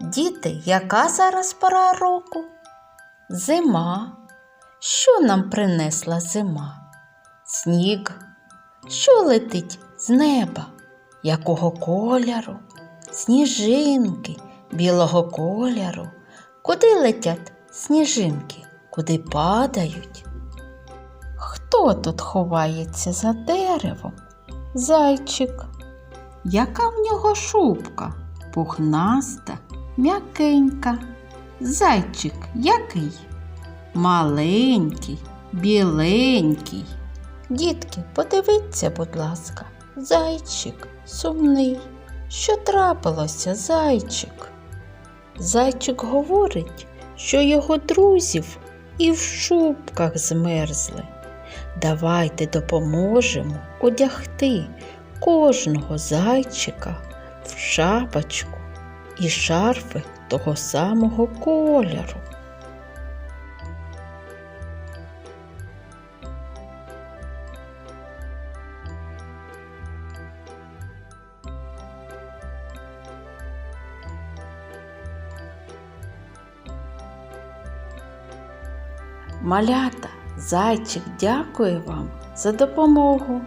Діти, яка зараз пора року? Зима. Що нам принесла зима? Сніг. Що летить з неба? Якого кольору? Сніжинки білого кольору. Куди летять сніжинки? Куди падають? Хто тут ховається за деревом? Зайчик. Яка в нього шубка? Пухнаста, м'якенька. Зайчик який? Маленький, біленький. Дітки, подивіться, будь ласка, зайчик сумний. Що трапилося, зайчик? Зайчик говорить, що його друзів і в шубках змерзли. Давайте допоможемо одягти кожного зайчика в шапочку і шарфи того самого кольору. Малята, зайчик дякує вам за допомогу.